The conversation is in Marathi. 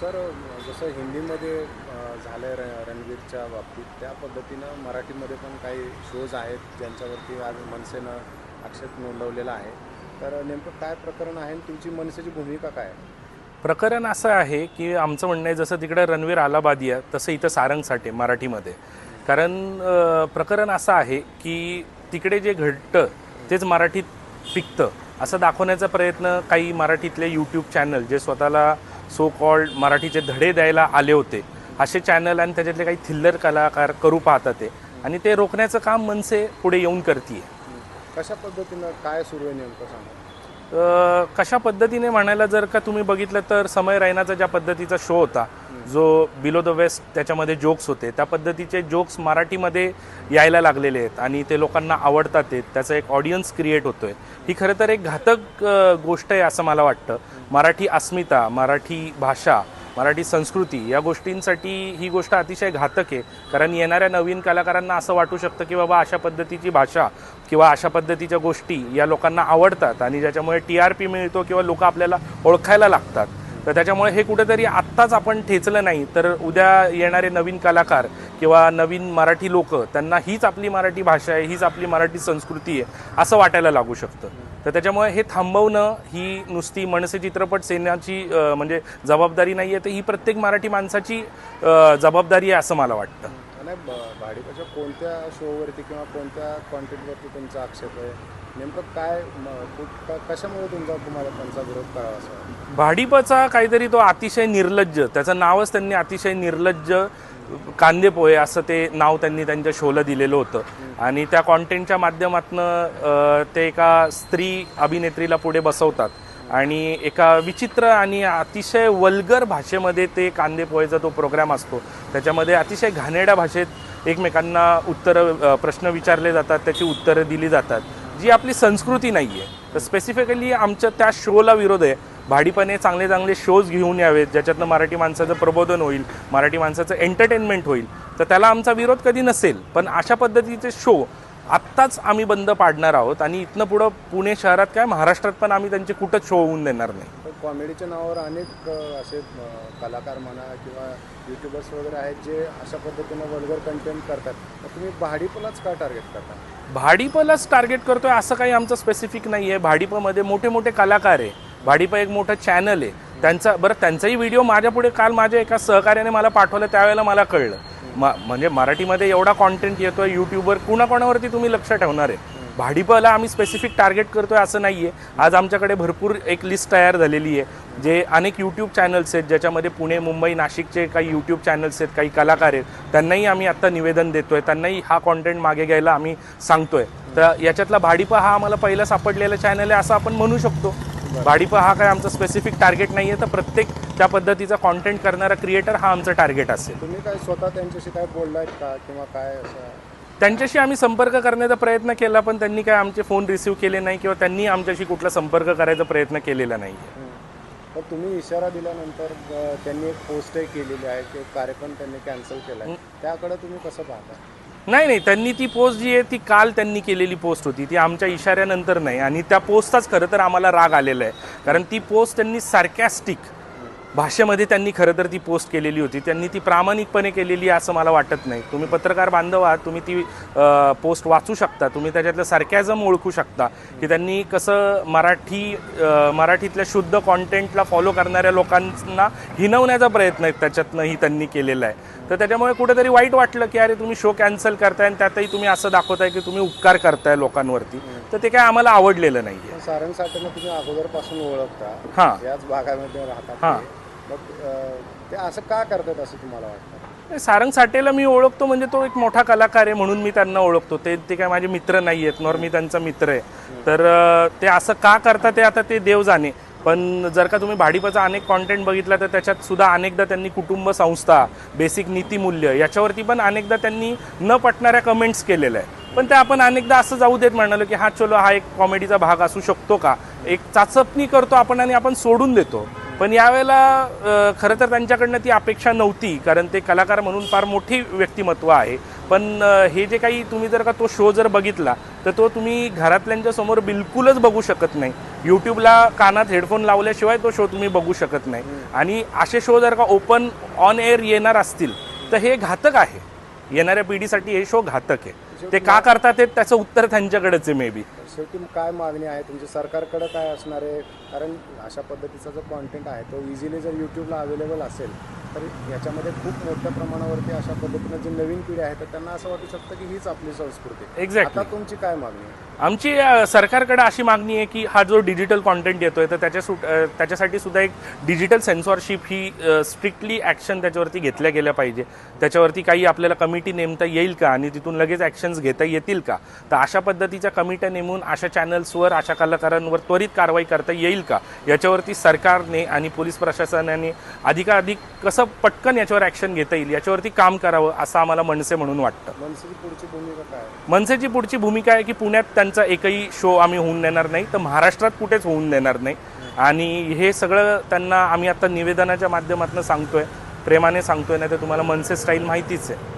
सर जसं हिंदीमध्ये झालं आहे रणवीरच्या बाबतीत त्या पद्धतीनं मराठीमध्ये पण काही शोज आहेत ज्यांच्यावरती आज मनसेनं आक्षेप नोंदवलेला आहे. तर नेमकं काय प्रकरण आहे आणि तुमची मनसेची भूमिका काय आहे? प्रकरण असं आहे की आमचं म्हणणं आहे जसं तिकडे रणवीर आलाबादिया तसं इथं सारंगसाठे मराठीमध्ये. कारण प्रकरण असं आहे की तिकडे जे घडतं तेच मराठीत पिकतं. असं दाखवण्याचा प्रयत्न काही मराठीतले यूट्यूब चॅनल जे स्वतःला सो कॉल्ड मराठीचे धडे द्यायला आले होते. असे चॅनल आणि त्याच्यातले काही थिल्लर कलाकार करू पाहतात ते. आणि ते रोखण्याचं काम मनसे पुढे येऊन करते कशा पद्धतीनं काय सुरू आहे नेमकं सांगा. कशा पद्धतीने म्हणायला जर का तुम्ही बघितलं तर समय रैनाचा ज्या पद्धतीचा शो होता जो बिलो द वेस्ट त्याच्यामध्ये जोक्स होते त्या पद्धतीचे जोक्स मराठीमध्ये यायला लागलेले आहेत आणि ते लोकांना आवडतात आहेत त्याचा एक ऑडियन्स क्रिएट होतोय. ही खरं तर एक घातक गोष्ट आहे असं मला वाटतं. मराठी अस्मिता मराठी भाषा मराठी संस्कृती या गोष्टींसाठी ही गोष्ट अतिशय घातक आहे. कारण येणाऱ्या नवीन कलाकारांना असं वाटू शकतं की बाबा अशा पद्धतीची भाषा किंवा अशा पद्धतीच्या गोष्टी या लोकांना आवडतात आणि ज्याच्यामुळे टी आर पी मिळतो किंवा लोक आपल्याला ओळखायला लागतात. तर त्याच्यामुळे हे कुठेतरी आत्ताच आपण ठेचलं नाही तर उद्या येणारे नवीन कलाकार किंवा नवीन मराठी लोक त्यांना हीच आपली मराठी भाषा आहे हीच आपली मराठी संस्कृती आहे असं वाटायला लागू शकतं. तर त्याच्यामुळे हे थांबवणं ही नुसती मनसे चित्रपट सेनाची म्हणजे जबाबदारी नाही आहे तर ही प्रत्येक मराठी माणसाची जबाबदारी आहे असं मला वाटतं. ब- भाडीपाच्या कोणत्या शोवरती किंवा कोणत्या कॉन्टेंटवरती तुमचा आक्षेप आहे? नेमकं काय कशामुळे तुमचा तुम्हाला त्यांचा विरोध करावा असं? भाडीपाचा काहीतरी तो अतिशय निर्लज्ज त्याचं नावच त्यांनी अतिशय निर्लज्ज कांदे पोहे असं ते नाव त्यांनी त्यांच्या शोला दिलेलं होतं. आणि त्या कॉन्टेंटच्या माध्यमातनं ते एका स्त्री अभिनेत्रीला पुढे बसवतात. आणि एका विचित्र आणि अतिशय वल्गर भाषेमध्ये ते कांदे पोहेचा तो प्रोग्राम असतो. त्याच्यामध्ये अतिशय घाणेड्या भाषेत एकमेकांना उत्तरं प्रश्न विचारले जातात त्याची उत्तरं दिली जातात जी आपली संस्कृती नाही आहे तर स्पेसिफिकली आमच्या त्या शोला विरोध आहे. भाडीपणे चांगले चांगले शोज घेऊन यावेत ज्याच्यातनं मराठी माणसाचं प्रबोधन होईल मराठी माणसाचं एंटरटेनमेंट होईल. तर त्याला आमचा विरोध कधी नसेल. पण अशा पद्धतीचे शो आत्ताच आम्ही बंद पाडणार आहोत आणि इथनं पुढं पुणे शहरात काय महाराष्ट्रात पण आम्ही त्यांचे कुठंच शो होऊन देणार नाही. कॉमेडीच्या नावावर अनेक असे कलाकार म्हणा किंवा युट्यूबर्स वगैरे आहेत जे अशा पद्धतीनं वल्गर कंटेंट करतात. तर तुम्ही भाडीपलाच का टार्गेट करता? भाडीपलाच टार्गेट करतोय असं काही आमचं स्पेसिफिक नाही आहे भाडीपमध्ये मोठे मोठे कलाकार आहे. भाडीप एक मोठं चॅनल आहे. त्यांचा बरं त्यांचाही व्हिडिओ माझ्या पुढे काल माझ्या एका सहकार्याने मला पाठवलं त्यावेळेला मला कळलं. म म्हणजे मराठीमध्ये एवढा कॉन्टेंट येतो आहे यूट्यूबवर कुणाकोणावरती तुम्ही लक्ष ठेवणार आहे? भाडीपला आम्ही स्पेसिफिक टार्गेट करतो आहे असं नाही आहे आज आमच्याकडे भरपूर एक लिस्ट तयार झालेली आहे जे अनेक यूट्यूब चॅनल्स आहेत ज्याच्यामध्ये पुणे मुंबई नाशिकचे काही यूट्यूब चॅनल्स आहेत काही कलाकार आहेत. त्यांनाही आम्ही आत्ता निवेदन देतो आहे त्यांनाही हा कॉन्टेंट मागे घ्यायला आम्ही सांगतो आहे तर याच्यातला भाडीपा हा आम्हाला पहिला सापडलेला चॅनल आहे असं आपण म्हणू शकतो. भाडीपा हा काय आमचा स्पेसिफिक टार्गेट नाही आहे तर प्रत्येक त्या पद्धतीचा कॉन्टेंट करणारा क्रिएटर हा आमचा टार्गेट असेल. तुम्ही काय स्वतः त्यांच्याशी काय बोललायत का किंवा काय असं? त्यांच्याशी आम्ही संपर्क करण्याचा प्रयत्न केला पण त्यांनी काय आमचे फोन रिसीव्ह केले नाही किंवा त्यांनी आमच्याशी कुठला संपर्क करायचा प्रयत्न केलेला नाही आहे. तर तुम्ही इशारा दिल्यानंतर अ, त्यांनी एक पोस्टही केलेली आहे की कार्यक्रम त्यांनी कॅन्सल केला आहे त्याकडे तुम्ही कसं पाहता? नाही नाही त्यांनी ती पोस्ट जी आहे ती काल त्यांनी केलेली पोस्ट होती. ती आमच्या इशाऱ्यानंतर नाही. आणि त्या पोस्टचाच खरं तर आम्हाला राग आलेला आहे. कारण ती पोस्ट त्यांनी सार्कॅस्टिक भाषेमध्ये त्यांनी खरं तर ती पोस्ट केलेली होती. त्यांनी ती प्रामाणिकपणे केलेली आहे असं मला वाटत नाही. तुम्ही पत्रकार बांधव आहात तुम्ही ती पोस्ट वाचू शकता. तुम्ही त्याच्यातलं सार्कॅझम ओळखू शकता की त्यांनी कसं मराठी मराठीतल्या शुद्ध कॉन्टेंटला फॉलो करणाऱ्या लोकांना हिनवण्याचा प्रयत्न त्याच्यातनंही त्यांनी केलेला आहे. तर त्याच्यामुळे कुठेतरी वाईट वाटलं की अरे तुम्ही शो कॅन्सल करताय आणि त्यातही तुम्ही असं दाखवताय की तुम्ही उपकार करताय लोकांवरती. तर ते काय आम्हाला आवडलेलं नाही सारंग साठेनं तुम्ही अगोदरपासून ओळखता. हां. याच भागामध्ये राहतात हां. ते. मग ते असं का करतात असं तुम्हाला वाटतं? नाही, सारंग साठेला मी ओळखतो म्हणजे तो एक मोठा कलाकार आहे म्हणून मी त्यांना ओळखतो. ते ते काय माझे मित्र नाही आहेत नॉर मी त्यांचा मित्र आहे. तर ते असं का करतात ते आता ते देव जाणे. पण जर का तुम्ही भाडीपाचा अनेक कॉन्टेंट बघितला तर त्याच्यात सुद्धा अनेकदा त्यांनी कुटुंब संस्था बेसिक नीतिमूल्य याच्यावरती पण अनेकदा त्यांनी न पटणाऱ्या कमेंट्स केलेल्या आहे पण ते आपण अनेकदा असं जाऊ देत म्हणालो की हा चलो हा एक कॉमेडीचा भाग असू शकतो का? एक चाचपणी करतो आपण आणि आपण सोडून देतो. पण यावेळेला खरं तर त्यांच्याकडनं ती अपेक्षा नव्हती कारण ते कलाकार म्हणून फार मोठी व्यक्तिमत्व आहे. पण हे जे काही तुम्ही जर का तो शो जर बघितला तर तो तुम्ही घरातल्यांच्या समोर बिलकुलच बघू शकत नाही. यूट्यूबला कानात हेडफोन लावल्याशिवाय तो शो तुम्ही बघू शकत नाही. आणि असे शो जर का ओपन ऑन एअर येणार असतील तर हे घातक आहे. येणाऱ्या पिढीसाठी हे शो घातक आहे. ते का करतात ते त्याचं उत्तर त्यांच्याकडेच आहे मे बी शेवटी काय मागणी आहे? तुमची सरकारकडे काय असणार आहे? कारण अशा पद्धतीचा जो कॉन्टेंट आहे तो इझिली जर यूट्यूबला अवेलेबल असेल तर याच्यामध्ये खूप मोठ्या प्रमाणावरती अशा पद्धतीनं जी नवीन पिढी आहे तर त्यांना असं वाटू शकतं की हीच आपली संस्कृती आहे. एक्झॅक्टली आता तुमची काय मागणी आहे? आमची सरकारकडे अशी मागणी आहे की हा जो डिजिटल कॉन्टेंट येतोय तर त्याच्या सुट अ, त्याच्यासाठी सुद्धा एक डिजिटल सेन्सॉरशिप ही स्ट्रिक्टली ॲक्शन त्याच्यावरती घेतल्या गेल्या पाहिजे. त्याच्यावरती काही आपल्याला कमिटी नेमता येईल का? आणि तिथून लगेच ॲक्शन्स घेता येतील का? तर अशा पद्धतीच्या कमिट्या नेमून अशा चॅनल्सवर अशा कलाकारांवर त्वरित कारवाई करता येईल का? याच्यावरती सरकारने आणि पोलीस प्रशासनाने अधिकाधिक कसं पटकन याच्यावर ॲक्शन घेता येईल? याच्यावरती काम करावं असं आम्हाला मनसे म्हणून वाटतं. मनसेची पुढची भूमिका काय? मनसेची पुढची भूमिका आहे की पुण्यात त्यांचा एकही शो आम्ही होऊन देणार नाही तर महाराष्ट्रात कुठेच होऊन देणार नाही. आणि हे सगळं त्यांना आम्ही आता निवेदनाच्या माध्यमातून सांगतोय प्रेमाने सांगतोय नाही तर तुम्हाला मनसे स्टाईल माहितीच आहे.